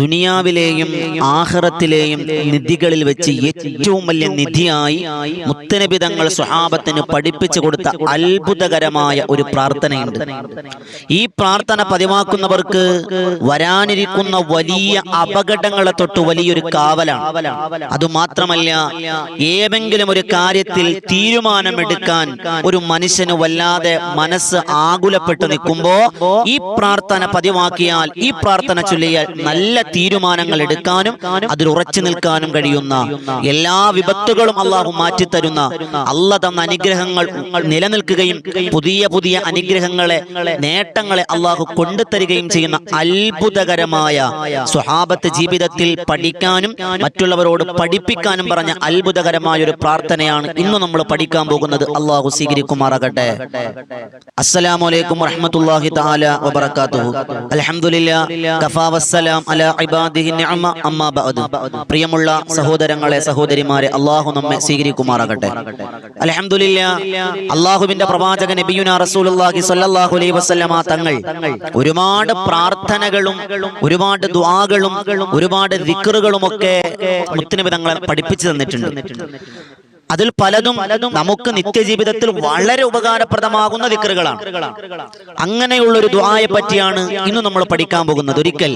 ദുനിയാവിലെയും ആഹ്റത്തിലെയും നിധികളിൽ വെച്ച് ഏറ്റവും വലിയ നിധിയായി മുത്തനബി തങ്ങൾ സ്വഹാബത്തിന് പഠിപ്പിച്ചു കൊടുത്ത അത്ഭുതകരമായ ഒരു പ്രാർത്ഥനയുണ്ട്. ഈ പ്രാർത്ഥന പതിവാക്കുന്നവർക്ക് വരാനിരിക്കുന്ന വലിയ അപകടങ്ങളെ തൊട്ട് വലിയൊരു കാവലാണ്. അതുമാത്രമല്ല ഏതെങ്കിലും ഒരു കാര്യത്തിൽ തീരുമാനമെടുക്കാൻ ഒരു മനുഷ്യന് വല്ലാതെ മനസ്സ് ആകുലപ്പെട്ടു നിൽക്കുമ്പോ ഈ പ്രാർത്ഥന പതിവാക്കിയാൽ ഈ പ്രാർത്ഥന ചൊല്ലിയാൽ നല്ല തീരുമാനങ്ങൾ എടുക്കാനും അതിൽ ഉറച്ചു നിൽക്കാനും കഴിയുന്ന എല്ലാ വിപത്തുകളും അള്ളാഹു മാറ്റിത്തരുന്ന അല്ല തന്ന അനുഗ്രഹങ്ങൾ നിലനിൽക്കുകയും പുതിയ പുതിയ അനുഗ്രഹങ്ങളെ നേട്ടങ്ങളെ അള്ളാഹു കൊണ്ടുതരികയും ചെയ്യുന്ന അത്ഭുതകരമായ സ്വഹാബത്ത് ജീവിതത്തിൽ പഠിക്കാനും മറ്റുള്ളവരോട് പഠിപ്പിക്കാനും പറഞ്ഞ അത്ഭുതകരമായ ഒരു പ്രാർത്ഥനയാണ് ഇന്ന് നമ്മൾ പഠിക്കാൻ പോകുന്നത്. അള്ളാഹു സ്വീകരിക്കുമാറാകട്ടെ. അസ്സലാമലൈക്കും വറഹമത്തല്ലാഹി തആല വബറകാതുഹു. അൽഹംദുലില്ലാ കഫാ വസ്സലാം അലാ പ്രിയമുള്ള സഹോദരങ്ങളെ സഹോദരിമാരെ അള്ളാഹു നമ്മെ സ്വീകരിക്കുമാറാകട്ടെ. അൽഹംദുലില്ലാ അള്ളാഹുവിന്റെ പ്രവാചകൻ നബിയുന റസൂലുള്ളാഹി സ്വല്ലല്ലാഹു അലൈഹി വസല്ലമ തങ്ങൾ ഒരുപാട് പ്രാർത്ഥനകളും ഒരുപാട് ദുആകളും ഒരുപാട് ദിക്റുകളും ഒക്കെ മുത്തനബി തങ്ങളെ പഠിപ്പിച്ചു തന്നിട്ടുണ്ട്. അതിൽ പലതും നമുക്ക് നിത്യജീവിതത്തിൽ വളരെ ഉപകാരപ്രദമാകുന്ന ദിക്കറുകളാണ്. അങ്ങനെയുള്ള ഒരു ദ്വായെ പറ്റിയാണ് ഇന്ന് നമ്മൾ പഠിക്കാൻ പോകുന്നത്. ഒരിക്കൽ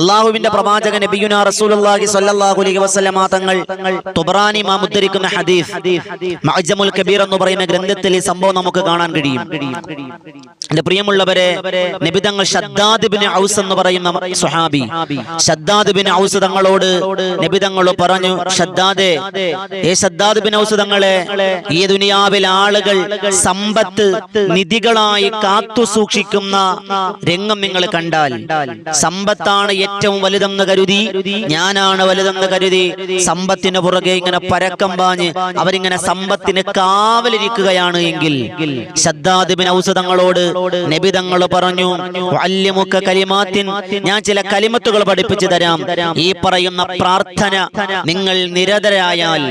അള്ളാഹുവിന്റെ പ്രവാചകൻ നബിയുന റസൂലുള്ളാഹി സ്വല്ലല്ലാഹു അലൈഹി വസല്ലമ തങ്ങൾ തുബ്രാനി മാ ഉദ്ധരിക്കുന്ന ഹദീസ് മഅജമുൽ കബീർ എന്ന് പറയുന്ന ഗ്രന്ഥത്തിൽ ഈ സംഭവം നമുക്ക് കാണാൻ കഴിയും. എന്റെ പ്രിയമുള്ളവരെ നബി തങ്ങൾ ഷദ്ദാദ് ബിൻ ഔസ് എന്ന് പറയുന്ന സ്വഹാബി ഷദ്ദാദ് ബിൻ ഔസ് തങ്ങളോട് നബി തങ്ങൾ പറഞ്ഞു ഷദ്ദാദേ ഏ ഷദ്ദാദ് തങ്ങളെ ഈ ദുനിയാവിൽ ആളുകൾ സമ്പത്ത് നിധികളായി കാത്തു സൂക്ഷിക്കുന്ന രംഗം നിങ്ങൾ കണ്ടാൽ സമ്പത്താണ് ഏറ്റവും വലുതെന്ന് കരുതി ഞാനാണ് വലുതെന്ന് കരുതി സമ്പത്തിന് പുറകെ ഇങ്ങനെ പരക്കം പാഞ്ഞ് അവരിങ്ങനെ സമ്പത്തിന് കാവലിരിക്കുകയാണ് എങ്കിൽ ഷദ്ദാദ് ഔഷധങ്ങളോട് നബിതങ്ങൾ പറഞ്ഞു വല്യമുക്ക കലിമാത്തിൻ ഞാൻ ചില കലിമത്തുകൾ പഠിപ്പിച്ചു തരാം. ഈ പറയുന്ന പ്രാർത്ഥന നിങ്ങൾ നിരതരായാൽ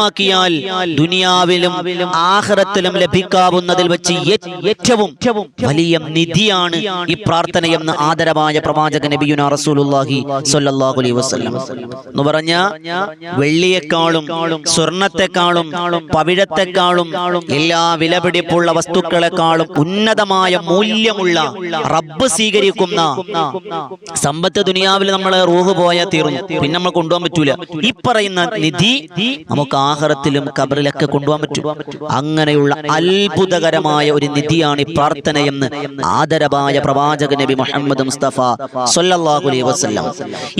നിത്യമാക്കിയാൽ ദുനിയാവിലും ആഹ്റത്തിലും ലഭിക്കാവുന്നതിൽ വെച്ച് ഏറ്റവും വലിയ നിധിയാണ് ഈ പ്രാർത്ഥനയെന്ന് ആദരമായ പ്രവാചക നബിയുന റസൂലുള്ളാഹി സ്വല്ലല്ലാഹു അലൈഹി വസല്ലം. എന്ന് പറഞ്ഞ വെള്ളിയെക്കാളും സ്വർണത്തെക്കാളും പവിഴത്തെക്കാളും എല്ലാ വിലപിടിപ്പുള്ള വസ്തുക്കളെക്കാളും ഉന്നതമായ മൂല്യമുള്ള റബ്ബ് സ്വീകരിക്കുന്ന സമ്പത്ത് ദുനിയാവിൽ നമ്മൾ റൂഹ് പോയാൽ തീർന്നു. പിന്നെ നമ്മൾ കൊണ്ടുപോകാൻ പറ്റൂല. ഈ പറയുന്ന നിധി നമുക്ക് ആഹാരത്തിലും കബറിലൊക്കെ കൊണ്ടുപോകാൻ പറ്റും. അങ്ങനെയുള്ള അത്ഭുതകരമായ ഒരു നിധിയാണ് ഈ പ്രാർത്ഥനയെന്ന് ആദരവായ പ്രവാചക നബി മുഹമ്മദ് മുസ്തഫ സല്ലല്ലാഹു അലൈഹി വസല്ലം.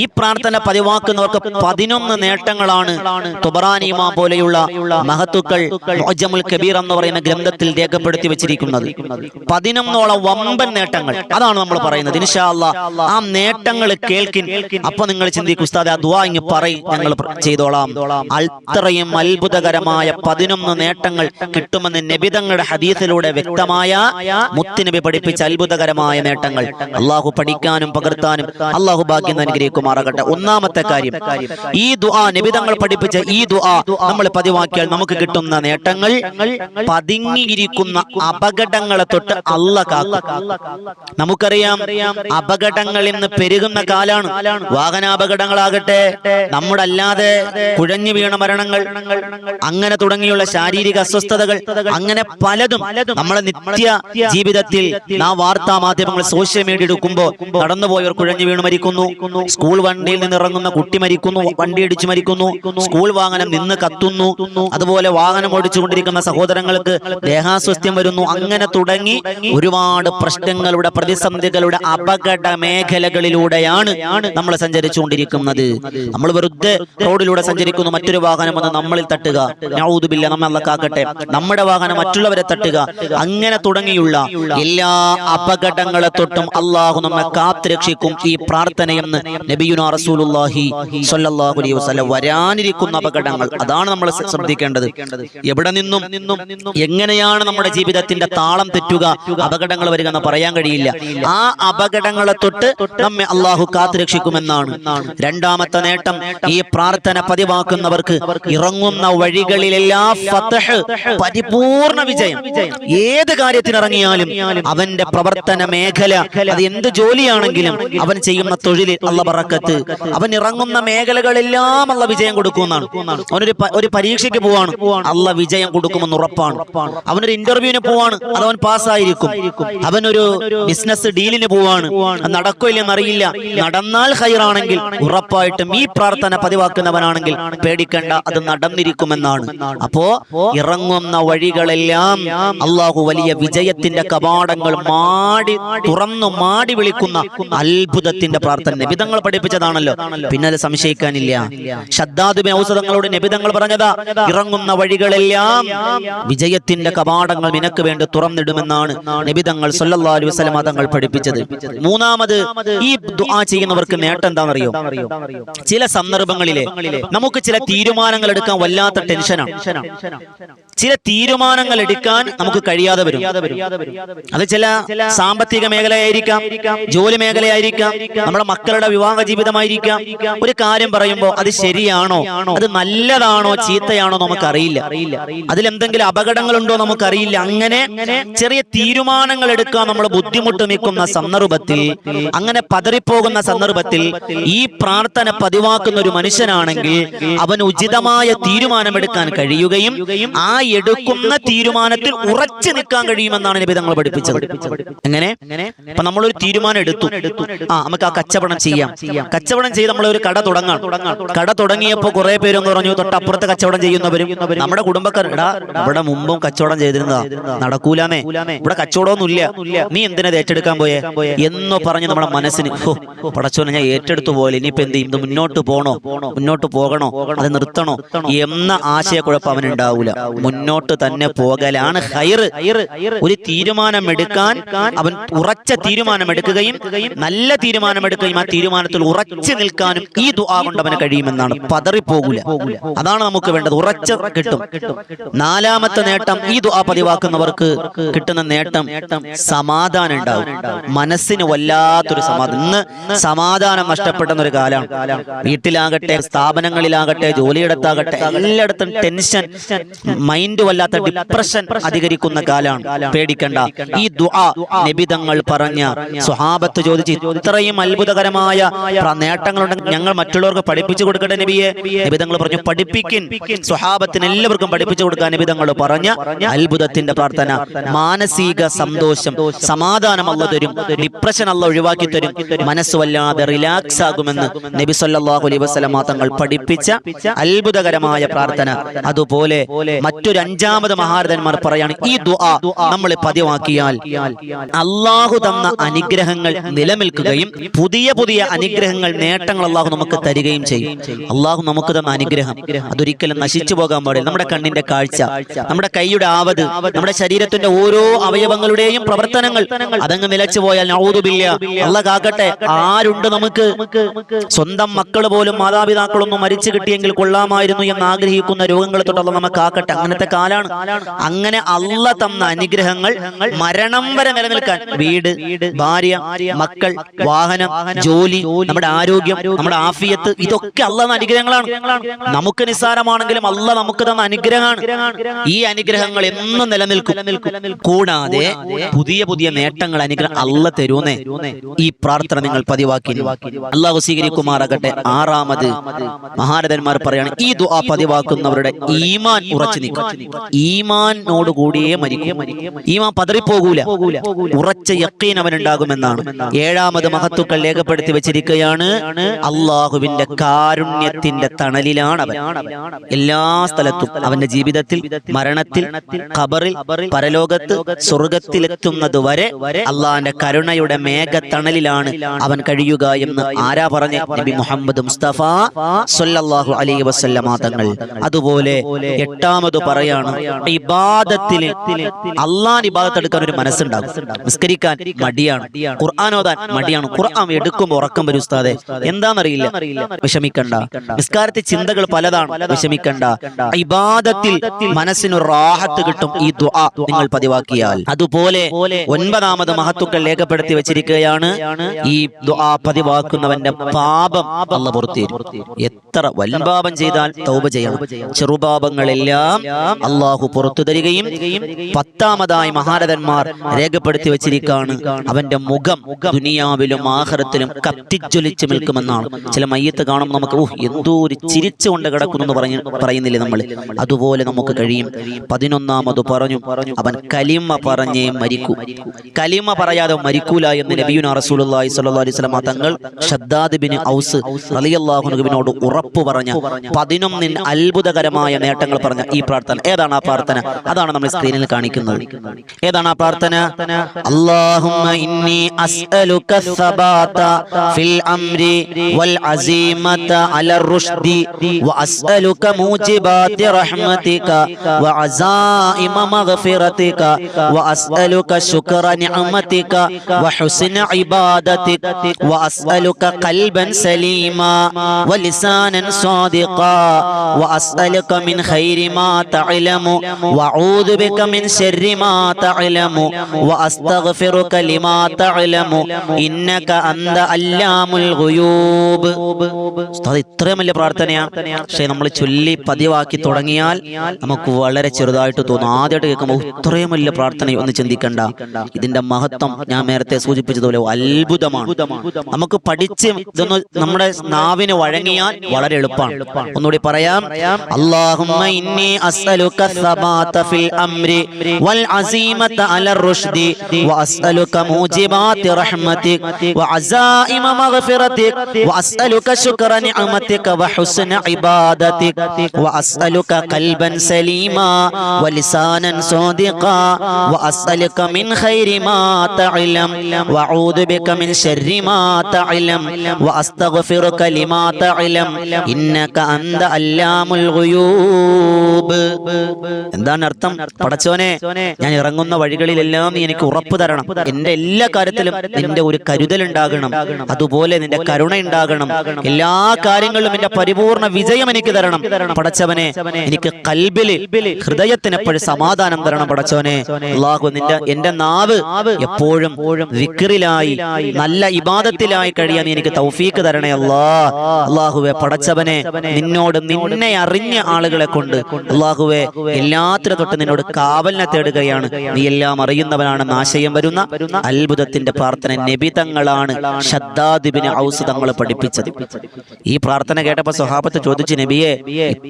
ഈ പ്രാർത്ഥന പതിവാക്കുന്നവർക്ക് പതിനൊന്ന് നേട്ടങ്ങളാണ് തുബറാനിമ പോലെയുള്ള മഹത്തുക്കൾ മുഅജ്ജമുൽ കബീർ എന്ന് പറയുന്ന ഗ്രന്ഥത്തിൽ രേഖപ്പെടുത്തി വെച്ചിരിക്കുന്നത്. പതിനൊന്നോളം വമ്പൻ നേട്ടങ്ങൾ. അതാണ് നമ്മൾ പറയുന്നത്. ഇൻഷാ അല്ലാ ആ നേട്ടങ്ങൾ കേൾക്കിൻ. അപ്പൊ നിങ്ങൾ ചിന്തിക്കും ഉസ്താദ് ആ ദുആ ഇങ്ങ് പറയും. ഞങ്ങൾ ചെയ്തോളാം. അത്രയും അത്ഭുതകരമായ പതിനൊന്ന് നേട്ടങ്ങൾ കിട്ടുമെന്ന് നബിതങ്ങളുടെ ഹദീസിലൂടെ വ്യക്തമായ മുത്തുനബി പഠിപ്പിച്ച അത്ഭുതകരമായ നേട്ടങ്ങൾ. അള്ളാഹു പഠിക്കാനും പകർത്താനും അള്ളാഹു ഭാഗ്യം അനുഗ്രഹിക്കുമാറാകട്ടെ ഒന്നാമത്തെ കാര്യം ഈ ദുആ നബിതങ്ങൾ പഠിപ്പിച്ച ഈ ദുആ നമ്മൾ പതിവാക്കിയാൽ നമുക്ക് കിട്ടുന്ന നേട്ടങ്ങൾ പതുങ്ങിയിരിക്കുന്ന അപകടങ്ങളെ തൊട്ട് അല്ല കാക്കും. നമുക്കറിയാം അപകടങ്ങൾ ഇന്ന് പെരുകുന്ന കാലാണ്. വാഹനാപകടങ്ങളാകട്ടെ. നമ്മുടെ അല്ലാതെ കുഴഞ്ഞു വീണ മരണങ്ങൾ. അങ്ങനെ തുടങ്ങിയുള്ള ശാരീരിക അസ്വസ്ഥതകൾ അങ്ങനെ പലതും നമ്മളെ നിത്യ ജീവിതത്തിൽ നാം വാർത്താ മാധ്യമങ്ങൾ സോഷ്യൽ മീഡിയ എടുക്കുമ്പോൾ കടന്നുപോയവർ കുഴഞ്ഞു വീണ് മരിക്കുന്നു സ്കൂൾ വണ്ടിയിൽ നിന്ന് ഇറങ്ങുന്ന കുട്ടി മരിക്കുന്നു വണ്ടി ഇടിച്ചു മരിക്കുന്നു സ്കൂൾ വാഹനം നിന്ന് കത്തുന്നു അതുപോലെ വാഹനം ഓടിച്ചുകൊണ്ടിരിക്കുന്ന സഹോദരങ്ങൾക്ക് ദേഹാസ്വസ്ഥ്യം വരുന്നു അങ്ങനെ തുടങ്ങി ഒരുപാട് പ്രശ്നങ്ങളുടെ പ്രതിസന്ധികളുടെ അപകട മേഖലകളിലൂടെയാണ് നമ്മൾ സഞ്ചരിച്ചുകൊണ്ടിരിക്കുന്നത്. നമ്മൾ വെറുതെ റോഡിലൂടെ സഞ്ചരിക്കുന്നു മറ്റൊരു വാഹനം വന്ന് നമ്മളിൽ തട്ടുക. നൗദുബില്ല നമ്മെ അല്ല കാക്കട്ടെ നമ്മുടെ വാഹനം മറ്റുള്ളവരെ തട്ടുക. അങ്ങനെ തുടങ്ങിയുള്ള എല്ലാ അപകടങ്ങളെ തൊട്ടും അള്ളാഹു നമ്മെ കാത്തുരക്ഷിക്കും ഈ പ്രാർത്ഥനയെന്ന് നബിയുന റസൂലുല്ലാഹി സ്വല്ലല്ലാഹു അലൈഹി വരാനിരിക്കുന്ന അപകടങ്ങൾ. അതാണ് നമ്മൾ ശ്രദ്ധിക്കേണ്ടത്. എവിടെ നിന്നും എങ്ങനെയാണ് നമ്മുടെ ജീവിതത്തിന്റെ താളം തെറ്റുക അപകടങ്ങൾ വരിക എന്ന് പറയാൻ കഴിയില്ല. ആ അപകടങ്ങളെ തൊട്ട് നമ്മെ അള്ളാഹു കാത്തുരക്ഷിക്കുമെന്നാണ്. രണ്ടാമത്തെ നേട്ടം ഈ പ്രാർത്ഥന പതിവാക്കുന്നവർക്ക് ഇറങ്ങും ഇറങ്ങുന്ന വഴികളിലെല്ലാം ഫത്തഹ് പരിപൂർണ വിജയം. ഏത് കാര്യത്തിനിറങ്ങിയാലും അവന്റെ പ്രവർത്തന മേഖല അത് എന്ത് ജോലിയാണെങ്കിലും അവൻ ചെയ്യുന്ന തൊഴിലിൽ ഉള്ള പറക്കത്ത് അവൻ ഇറങ്ങുന്ന മേഖലകളെല്ലാം ഉള്ള വിജയം കൊടുക്കുമെന്നാണ്. അവനൊരു ഒരു പരീക്ഷയ്ക്ക് പോവാണ്. അല്ല വിജയം കൊടുക്കുമെന്ന് ഉറപ്പാണ്. അവനൊരു ഇന്റർവ്യൂവിന് പോവാണ് അത് അവൻ പാസ്സായിരിക്കും. അവനൊരു ബിസിനസ് ഡീലിന് പോവാണ് നടക്കില്ലെന്ന് അറിയില്ല. നടന്നാൽ ഹൈറാണെങ്കിൽ ഉറപ്പായിട്ടും ഈ പ്രാർത്ഥന പതിവാക്കുന്നവനാണെങ്കിൽ പേടിക്കേണ്ട അത് നടന്നിരിക്കുമെന്നാണ് അപ്പോ ഇറങ്ങുന്ന വഴികളെല്ലാം അള്ളാഹു വലിയ വിജയത്തിന്റെ കവാടങ്ങൾ മാടി തുറന്നു മാടി വിളിക്കുന്ന അത്ഭുതത്തിന്റെ പ്രാർത്ഥന. നിബിതങ്ങൾ പഠിപ്പിച്ചതാണല്ലോ. പിന്നെ അത് സംശയിക്കാനില്ല. ശബ്ദാദുബി ഔഷധങ്ങളോട് നിബിതങ്ങൾ പറഞ്ഞതാ ഇറങ്ങുന്ന വഴികളെല്ലാം വിജയത്തിന്റെ കവാടങ്ങൾ നിനക്ക് വേണ്ടി തുറന്നിടുമെന്നാണ് നിബിതങ്ങൾ സല്ലല്ലാഹു അലൈഹി വസല്ലം തങ്ങൾ പഠിപ്പിച്ചത്. മൂന്നാമത് ഈ ദുആ ചെയ്യുന്നവർക്ക് നേട്ടം എന്താണെന്നറിയോ? ചില സന്ദർഭങ്ങളിലെ നമുക്ക് ചില തീരുമാനങ്ങൾ എടുക്കാൻ വല്ലാത്ത ടെൻഷനാണ് ചില തീരുമാനങ്ങൾ എടുക്കാൻ നമുക്ക് കഴിയാതെ വരും. അത് ചില സാമ്പത്തിക മേഖലയായിരിക്കാം ജോലി മേഖലയായിരിക്കാം നമ്മുടെ മക്കളുടെ വിവാഹ ജീവിതമായിരിക്കാം. ഒരു കാര്യം പറയുമ്പോൾ അത് ശരിയാണോ? അത് നല്ലതാണോ? ചീത്തയാണോ? നമുക്കറിയില്ല. അതിലെന്തെങ്കിലും അപകടങ്ങളുണ്ടോ? നമുക്കറിയില്ല. അങ്ങനെ ചെറിയ തീരുമാനങ്ങൾ എടുക്കാൻ നമ്മൾ ബുദ്ധിമുട്ട് നിൽക്കുന്ന സന്ദർഭത്തിൽ അങ്ങനെ പതറിപ്പോകുന്ന സന്ദർഭത്തിൽ ഈ പ്രാർത്ഥന പതിവാക്കുന്ന ഒരു മനുഷ്യനാണെങ്കിൽ അവന് ഉചിതമായ തീരുമാനമെടുക്കാൻ കഴിയുകയും ആ എടുക്കുന്ന തീരുമാനത്തിൽ ഉറച്ചു നിൽക്കാൻ കഴിയുമെന്നാണ് നബി തങ്ങൾ പഠിപ്പിച്ചത്. എങ്ങനെ? അപ്പൊ നമ്മളൊരു തീരുമാനം എടുത്തു ആ നമുക്ക് ആ കച്ചവടം ചെയ്യാം. കച്ചവടം ചെയ്ത് നമ്മൾ ഒരു കട തുടങ്ങാം. കട തുടങ്ങിയപ്പോ കുറെ പേരൊന്ന് പറഞ്ഞു തൊട്ടപ്പുറത്ത് കച്ചവടം ചെയ്യുന്നവരും നമ്മുടെ കുടുംബക്കാർ എടാ ഇവിടെ മുമ്പും കച്ചവടം ചെയ്തിരുന്നതാ. നടക്കൂലാമേ. ഇവിടെ കച്ചവടമൊന്നുമില്ല. നീ എന്തിനാ ഏറ്റെടുക്കാൻ പോയേ? എന്ന് പറഞ്ഞ് നമ്മുടെ മനസ്സിന് പടച്ചോ പടച്ചോനെ ഞാൻ ഏറ്റെടുത്തു പോലെ ഇനിയിപ്പോ എന്ത് ചെയ്യും? ഇത് മുന്നോട്ട് പോണോ? മുന്നോട്ട് പോകണോ? അത് നിർത്തണോ? എന്ന ആശയക്കുഴപ്പം അവനുണ്ടാവൂല. മുന്നോട്ട് തന്നെ പോകലാണ് ഹൈറ്. ഒരു തീരുമാനമെടുക്കാൻ അവൻ ഉറച്ച തീരുമാനമെടുക്കുകയും നല്ല തീരുമാനം എടുക്കുകയും ആ തീരുമാനത്തിൽ ഉറച്ചു നിൽക്കാനും ഈ ദുആ കൊണ്ട് അവന് കഴിയുമെന്നാണ് പതറിപ്പോകൂല അതാണ് നമുക്ക് വേണ്ടത്. ഉറച്ച കിട്ടും. നാലാമത്തെ നേട്ടം ഈ ദുആ പതിവാക്കുന്നവർക്ക് കിട്ടുന്ന നേട്ടം സമാധാനം ഉണ്ടാവും മനസ്സിന് വല്ലാത്തൊരു സമാധാനം. ഇന്ന് സമാധാനം നഷ്ടപ്പെടുന്ന ഒരു കാലമാണ്. വീട്ടിലാകട്ടെ സ്ഥാപനങ്ങളിലാകട്ടെ ജോലിയിടത്താകട്ടെ എല്ലായിടത്തും ടെൻഷൻ മൈൻഡ് വല്ലാത്ത ഡിപ്രഷൻ അധികരിക്കുന്ന കാലാണ് പേടിക്കണ്ട. ഈ ദുആ നബിതങ്ങൾ പറഞ്ഞ സ്വഹാബത്ത് ചോദിച്ച് ഇത്രയും അത്ഭുതകരമായ നേട്ടങ്ങളുണ്ടെങ്കിൽ ഞങ്ങൾ മറ്റുള്ളവർക്ക് പഠിപ്പിച്ചു കൊടുക്കട്ടെ നബിയെ. നിബിതങ്ങൾ പറഞ്ഞു പഠിപ്പിക്കിൻ സ്വഹാബത്തിന് എല്ലാവർക്കും പഠിപ്പിച്ചു കൊടുക്കാൻ നിബിതങ്ങൾ പറഞ്ഞ അത്ഭുതത്തിന്റെ പ്രാർത്ഥന. മാനസിക സന്തോഷം. സമാധാനം അല്ല തരും. ഡിപ്രഷൻ അല്ല ഒഴിവാക്കി തരും. മനസ്സ് വല്ലാതെ റിലാക്സ് ആകുമെന്ന് നബി സല്ലാഹു അലൈഹി വസല്ലമ തങ്ങൾ പഠിപ്പിച്ച അത്ഭുതകരമായ പ്രാർത്ഥന. അതുപോലെ മറ്റൊരു അഞ്ചാമത് മഹാരഥന്മാർ പറയാണ് ഈ ദുആ നമ്മൾ പതിവാക്കിയാൽ അള്ളാഹു തന്ന അനുഗ്രഹങ്ങൾ നിലനിൽക്കുകയും പുതിയ പുതിയ അനുഗ്രഹങ്ങൾ നേട്ടങ്ങൾ അള്ളാഹു നമുക്ക് തരികയും ചെയ്യും. അള്ളാഹു നമുക്ക് തന്ന അനുഗ്രഹം അതൊരിക്കലും നശിച്ചു പോകാൻ പാടില്ല. നമ്മുടെ കണ്ണിന്റെ കാഴ്ച നമ്മുടെ കൈയുടെ ആവത് നമ്മുടെ ശരീരത്തിന്റെ ഓരോ അവയവങ്ങളുടെയും പ്രവർത്തനങ്ങൾ അതങ്ങ് നിലച്ചു പോയാൽ നൗതുബില്ല അല്ല ആരുണ്ട് നമുക്ക്? സ്വന്തം മക്കൾ പോലും മാതാപിതാക്കളൊന്നും മരിച്ചു കിട്ടിയെങ്കിൽ കൊള്ളാമായിരുന്നു എന്ന് ആഗ്രഹിക്കുന്ന രോഗങ്ങളെ തൊട്ടുള്ള നമുക്ക് ആക്കട്ടെ. അങ്ങനത്തെ കാലാണ്. അങ്ങനെ അല്ല തന്ന അനുഗ്രഹങ്ങൾ മരണം വരെ നിലനിൽക്കാൻ വീട് ഭാര്യ മക്കൾ വാഹനം ജോലി നമ്മുടെ ആരോഗ്യം നമ്മുടെ ആഫിയത്ത് ഇതൊക്കെ അല്ല തന്ന അനുഗ്രഹങ്ങളാണ്. നമുക്ക് നിസ്സാരമാണെങ്കിലും അല്ല നമുക്ക് തന്ന അനുഗ്രഹമാണ്. ഈ അനുഗ്രഹങ്ങൾ എന്നും നിലനിൽക്കും. കൂടാതെ പുതിയ പുതിയ നേട്ടങ്ങൾ അനുഗ്രഹം അല്ല തരൂന്നേ ഈ പ്രാർത്ഥന നിങ്ങൾ പതിവാക്കി. അള്ളാഹു സ്വീകരിക്കുമാറാകട്ടെ. ആറാമത് മഹാരഥന്മാർ പറയാണ് ഈ ദുആ പതിവാക്കുന്നവരുടെ ഈമാൻ ഉറച്ചു നിൽക്കും. ഈമാനോട് കൂടിയേ മരിക്കും. ഈമാൻ പതറിപ്പോകൂല ഉറച്ച യക്കീൻ അവനുണ്ടാകുമെന്നാണ്. ഏഴാമത് മഹത്തുക്കൾ രേഖപ്പെടുത്തി വെച്ചിരിക്കുകയാണ്. അള്ളാഹുവിന്റെ കാരുണ്യത്തിന്റെ തണലിലാണ് അവൻ എല്ലാ സ്ഥലത്തും അവന്റെ ജീവിതത്തിൽ മരണത്തിൽ ഖബറിൽ പരലോകത്ത് സ്വർഗത്തിലെത്തുന്നത് വരെ അള്ളാഹിന്റെ കരുണയുടെ മേഘത്തണലിലാണ് അവൻ കഴിയുക എന്ന് ആരാ പറഞ്ഞ? നബി മുഹമ്മദ് മുസ്തഫ സല്ലല്ലാഹു അലൈഹി വസല്ലമ തങ്ങൾ. അതുപോലെ എട്ടാമത് പറ പറയാണ് ഇബാദത്തിൽ അള്ളാൻ ഇബാദത്ത് എടുക്കാൻ ഒരു മനസ്സുണ്ടാകും. നിസ്കരിക്കാൻ മടിയാണ്. ഖുർആൻ ഓതാൻ മടിയാണ്. ഖുർആൻ എടുക്കുമ്പോൾ ഉറക്കം വരും ഉസ്താദെ. എന്താണെന്നറിയില്ല വിഷമിക്കണ്ട. നിസ്കാരത്തെ ചിന്തകൾ പലതാണ്. വിഷമിക്കണ്ട. ഇബാദത്തിൽ മനസ്സിന് റാഹത്ത് കിട്ടും ഈ ദുആ നിങ്ങൾ പതിവാക്കിയാൽ. അതുപോലെ ഒൻപതാമത് മഹത്തുക്കൾ രേഖപ്പെടുത്തി വെച്ചിരിക്കുകയാണ് ഈ ദുആ പതിവാക്കുന്നവന്റെ പാപം അല്ല പുറത്തേരും എത്ര വൻപാപം ചെയ്താൽ തൗബ ചെയ്യണം. ചെറുപാപങ്ങളെല്ലാം അള്ളാഹു പുറത്തു തരികയും പത്താമതായി മഹാരഥന്മാർ രേഖപ്പെടുത്തി വെച്ചിരിക്കാണ്. അവന്റെ മുഖം ദുനിയാവിലും ആഹാരത്തിലും കത്തിജ്വലിച്ചു നിൽക്കുമെന്നാണ്. ചില മയ്യത്ത് കാണുമ്പോൾ നമുക്ക് ഓഹ് എന്തോ ഒരു ചിരിച്ചുകൊണ്ട് കിടക്കുന്നു എന്ന് പറയുന്നില്ലേ നമ്മൾ അതുപോലെ നമുക്ക് കഴിയും. പതിനൊന്നാമത് പറഞ്ഞു അവൻ കലിമ പറഞ്ഞേ മരിക്കൂ. കലിമ പറയാതെ മരിക്കൂല എന്ന് നബിയുന സ്വല്ലല്ലാഹു അലൈഹി തങ്ങൾ ഷദ്ദാദ് ഔസ് റളിയല്ലാഹുവിനോട് ഉറപ്പ് പറഞ്ഞ പതിനൊന്നിന് അത്ഭുതകരമായ നേട്ടങ്ങൾ പറഞ്ഞ ഈ പ്രാർത്ഥന ഏതാണ് ആ പ്രാർത്ഥന അതാണ് നമ്മൾ സ്ക്രീനിൽ കാണിക്കുന്നത് ഏതാണ് ആ പ്രാർത്ഥന അല്ലാഹുമ്മ ഇന്നി അസ്അലുക സബാത ഫിൽ അംരി വൽ അസീമത അലർ റുഷ്ദി വഅസ്അലുക മൂജിബാതി റഹ്മതിക വഅസായിമ മഗ്ഫിറതിക വഅസ്അലുക ശുക്ര നിഅമതിക വഹുസ്ന ഇബാദതിക വഅസ്അലുക ഖൽബൻ സലീമാ ولسانا صادقا وأسألك من خير ما تعلم وأعوذ بك من شر ما تعلم وأستغفرك لما تعلم إنك أنت علام الغيوب ഉസ്താദ് ഇത്രയും വലിയ പ്രാർത്ഥനയാ പക്ഷെ നമ്മൾ ചൊല്ലി പതിവാക്കി തുടങ്ങിയാൽ നമുക്ക് വളരെ ചെറുതായിട്ട് തോന്നും ആദ്യമായിട്ട് കേൾക്കുമ്പോൾ ഇത്രയും വലിയ പ്രാർത്ഥന ഒന്ന് ചിന്തിക്കണ്ട ഇതിന്റെ മഹത്വം ഞാൻ നേരത്തെ സൂചിപ്പിച്ചതുപോലെ അത്ഭുതമാണ് നമുക്ക് പഠിച്ച് ഇതൊന്ന് നമ്മുടെ നാവിന് വഴങ്ങിയാൽ വളരെ എളുപ്പമാണ് ഒന്നുകൂടി പറയാം അല്ലാഹുമ്മ ഇന്നി അസ്അലുക أسألك الثبات في الأمر والعزيمة على الرشد وأسألك موجبات رحمتك وعزائم مغفرتك وأسألك شكر نعمتك وحسن عبادتك وأسألك قلبا سليما ولسانا صادقا وأسألك من خير ما تعلم وأعوذ بك من شر ما تعلم وأستغفرك لما تعلم إنك أنت علام الغيوب. എന്താണ് അർത്ഥം പടച്ചോനെ ഞാൻ ഇറങ്ങുന്ന വഴികളിലെല്ലാം നീ എനിക്ക് ഉറപ്പ് തരണം. എന്റെ എല്ലാ കാര്യത്തിലും നിന്റെ ഒരു കരുതൽ ഉണ്ടാകണം അതുപോലെ നിന്റെ കരുണ ഉണ്ടാകണം. എല്ലാ കാര്യങ്ങളിലും എന്റെ പരിപൂർണ വിജയം എനിക്ക് തരണം. പടച്ചവനെ എനിക്ക് കൽബിൽ ഹൃദയത്തിന് എപ്പോഴും സമാധാനം തരണം പടച്ചോനെ അള്ളാഹു നിന്റെ എന്റെ നാവ് എപ്പോഴും വിക്റിലായി നല്ല ഇബാദത്തിലായി കഴിയാൻ എനിക്ക് തൗഫീക്ക് തരണേ അല്ലാ അള്ളാഹുവെ പടച്ചവനെ നിന്നോട് നിന്നെ അറിഞ്ഞ ആളുകളെ കൊണ്ട് അള്ളാഹുവെ എല്ലാത്തിനും തൊട്ട് നിന്നോട് കാവലിനെ തേടുകയാണ്. നീ എല്ലാം അറിയുന്നവനാണെന്ന് ആശയം വരുന്ന അത്ഭുതത്തിന്റെ പ്രാർത്ഥന നബിതങ്ങളാണ് ഷദ്ദാദിബിന് ഔസ് തങ്ങൾ പഠിപ്പിച്ചത്. ഈ പ്രാർത്ഥന കേട്ടപ്പോ സ്വഹാബത്ത് ചോദിച്ചു നബിയെ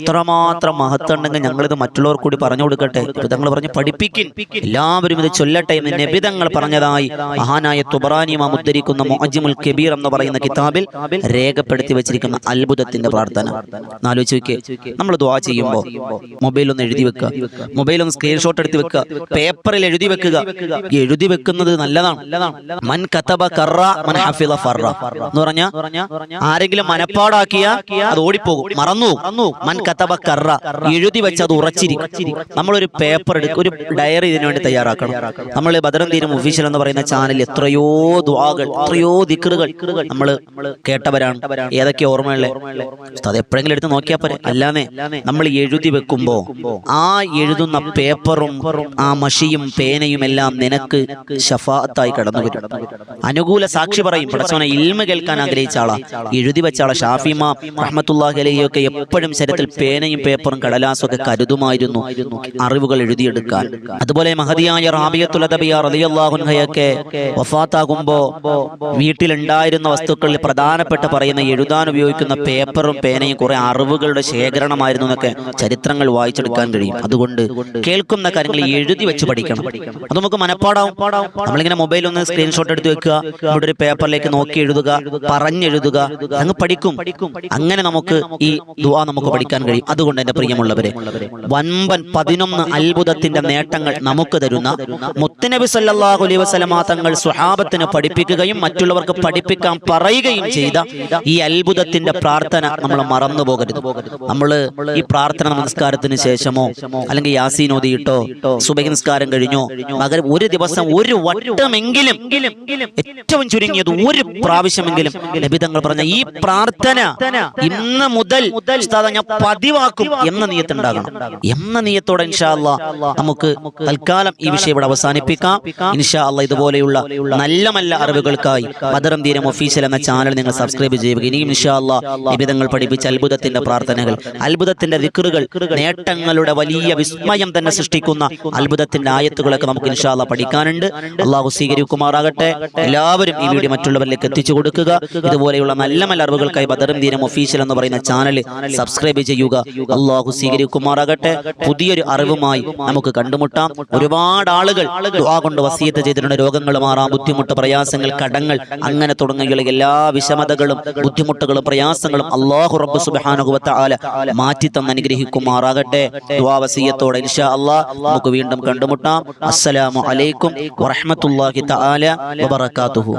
ഇത്രമാത്രം മഹത്വം ഉണ്ടെങ്കിൽ ഞങ്ങളിത് മറ്റുള്ളവർ കൂടി പറഞ്ഞു കൊടുക്കട്ടെ? തങ്ങൾ പറഞ്ഞു പഠിപ്പിക്കും എല്ലാവരും ഇത് ചൊല്ലട്ടെ എന്ന് നബിതങ്ങൾ പറഞ്ഞതായി മഹാനായ തുബറാനിമ മുദ്രിക്കുന്ന മോജിമുൽ കബീർ എന്ന് പറയുന്ന കിതാബിൽ രേഖപ്പെടുത്തി വെച്ചിരിക്കുന്ന അത്ഭുതത്തിന്റെ പ്രാർത്ഥന. ആലോചിച്ച് വെക്കേ നമ്മൾ ദ്വാ ചെയ്യുമ്പോൾ മൊബൈൽ ഒന്ന് എഴുതി വെക്കുക. മൊബൈൽ ഒന്ന് സ്ക്രീൻഷോട്ട് എടുത്ത് വെക്കുക. പേപ്പറിൽ എഴുതി വെക്കുക. എഴുതി വെക്കുന്നത് നല്ലതാണ്. മൻ കതബ കറ മൻ ഹഫിള ഫറ. എന്ന് പറഞ്ഞ ആരെങ്കിലും മനപ്പാടാക്കിയ അത് ഓടിപ്പോകും. മറന്നു. മൻ കതബ കറ. എഴുതി വെച്ച് അത് ഉറച്ചിരിക്കും. നമ്മളൊരു പേപ്പർ എടുക്കുക ഒരു ഡയറി ഇതിനു വേണ്ടി തയ്യാറാക്കണം. നമ്മൾ ബദറന്തീനും ഒഫീഷ്യൽ എന്ന് പറയുന്ന ചാനൽ എത്രയോ ദ്വാകൾ എത്രയോ ദിക്കറുകൾ നമ്മൾ കേട്ടവരാണ്. ഏതൊക്കെ ഓർമ്മയുള്ളത് അത് എപ്പോഴെങ്കിലും എടുത്ത് നോക്കിയാൽ പോരെ. അല്ലാതെ നമ്മൾ എഴുതി വെക്കുമ്പോ ആ എഴുതുന്ന പേപ്പറും ആ മഷിയും പേനയും എല്ലാം നിനക്ക് ഷഫാത്തായി കടന്നു വരും. അനുകൂല സാക്ഷി പറയും. പടച്ചോനെ ഇൽമ കേൾക്കാൻ ആഗ്രഹിച്ച ആളാ. എഴുതി വെച്ച ആളാ ഷാഫിമ റഹ്മത്തുല്ലാഹി അലഹിയൊക്കെ എപ്പോഴും ശരത്തിൽ പേനയും പേപ്പറും കടലാസൊക്കെ ഒക്കെ കരുതുമായിരുന്നു. അറിവുകൾ എഴുതിയെടുക്കാൻ. അതുപോലെ മഹതിയായ റാബിയത്തുൽ അദബിയ വഫാത്താകുമ്പോ വീട്ടിലുണ്ടായിരുന്ന വസ്തുക്കളിൽ പ്രധാനപ്പെട്ട പറയുന്ന എഴുതാൻ ഉപയോഗിക്കുന്ന പേപ്പറും പേനയും കുറെ അറിവുകളുടെ ശേഖരണമായിരുന്നു എന്നൊക്കെ ചരിത്രങ്ങൾ വായിച്ചെടുക്കാൻ കഴിയും. അതുകൊണ്ട് കേൾക്കുന്ന കാര്യങ്ങൾ എഴുതി വെച്ച് പഠിക്കണം. അത് നമുക്ക് മനപ്പാടാവും. നമ്മളിങ്ങനെ മൊബൈൽ ഒന്ന് സ്ക്രീൻഷോട്ട് എടുത്ത് വെക്കുക. അവിടെ ഒരു പേപ്പറിലേക്ക് നോക്കി എഴുതുക. പറഞ്ഞെഴുതുക. അങ്ങ് പഠിക്കും. അങ്ങനെ നമുക്ക് ഈ ദുആ നമുക്ക് പഠിക്കാൻ കഴിയും. അതുകൊണ്ട് എന്റെ പ്രിയമുള്ളവരെ വൻപൻ പതിനൊന്ന് അത്ഭുതത്തിന്റെ നേട്ടങ്ങൾ നമുക്ക് തരുന്ന മുത്തനബി സല്ലല്ലാഹു അലൈഹി വസല്ലമ തങ്ങൾ സ്വഹാബത്തിന് പഠിപ്പിക്കുകയും മറ്റുള്ളവർക്ക് പഠിപ്പിക്കാൻ പറയുകയും ചെയ്ത ഈ അത്ഭുതത്തിന്റെ പ്രാർത്ഥന നമ്മൾ മറന്നു പോകരുത് നമ്മൾ ഈ പ്രാർത്ഥന നമസ്കാരത്തിന് ശേഷം ശേഷമോ അല്ലെങ്കിൽ യാസീൻ ഓതിയിട്ടോ സുബഹി നിസ്കാരം കഴിഞ്ഞോ? മകരം ഒരു ദിവസം ഒരു വട്ടമെങ്കിലും ഏറ്റവും ചുരുങ്ങിയത് ഒരു പ്രാവശ്യമെങ്കിലും ലഭിതങ്ങൾ പറഞ്ഞ ഈ പ്രാർത്ഥന ഇന്ന് മുതൽ ഞാൻ പതിവാക്കും എന്ന നീയത്തുണ്ടാകണം. എന്ന നീയത്തോടെ ഇൻഷാ അല്ലാ നമുക്ക് തൽക്കാലം ഈ വിഷയം ഇവിടെ അവസാനിപ്പിക്കാം. ഇൻഷാ അല്ല ഇതുപോലെയുള്ള നല്ല നല്ല അറിവുകൾക്കായി മദറം തീരം ഒഫീഷ്യൽ എന്ന ചാനൽ നിങ്ങൾ സബ്സ്ക്രൈബ് ചെയ്യുക. ഇനിയും ഇൻഷാ അല്ലാ നിബിതങ്ങൾ പഠിപ്പിച്ച അത്ഭുതത്തിന്റെ പ്രാർത്ഥനകൾ അത്ഭുതത്തിന്റെ ദിക്റുകൾ നേട്ടങ്ങളുടെ വലിയ വിസ്മയം തന്നെ സൃഷ്ടിക്കുന്ന അത്ഭുതത്തിന്റെ ആയത്തുകളൊക്കെ നമുക്ക് ഇൻഷാല്ല പഠിക്കാനുണ്ട്. അള്ളാഹു സ്വീകരിക്കുമാറാകട്ടെ. എല്ലാവരും ഈ വീഡിയോ മറ്റുള്ളവരിലേക്ക് എത്തിച്ചു കൊടുക്കുക. ഇതുപോലെയുള്ള നല്ല നല്ല അറിവുകൾക്കായി ബദറും ദീനം ഒഫീഷ്യൽ എന്ന് പറയുന്ന ചാനൽ സബ്സ്ക്രൈബ് ചെയ്യുക. അള്ളാഹു സ്വീകരിക്കുമാറാകട്ടെ. പുതിയൊരു അറിവുമായി നമുക്ക് കണ്ടുമുട്ടാം. ഒരുപാട് ആളുകൾ ദുആ കൊണ്ട് വസീയത്ത് ചെയ്തിട്ടുണ്ട്. രോഗങ്ങൾ മാറാം ബുദ്ധിമുട്ട് പ്രയാസങ്ങൾ കടങ്ങൾ അങ്ങനെ തുടങ്ങിയുള്ള എല്ലാ വിഷമതകളും ബുദ്ധിമുട്ടുകളും പ്രയാസങ്ങളും അള്ളാഹു റബ്ബ് സുബ്ഹാനഹു ആല മാറ്റി അനുഗ്രഹിക്കുമാറാകട്ടെ. ദുആ വസീയത്തോടെ ഇൻഷാ അള്ളാ നമുക്ക് വീണ്ടും കണ്ടുമുട്ടാം. അസ്സലാമു അലൈക്കും വറഹ്മത്തുള്ളാഹി തആല വബറകാതുഹു.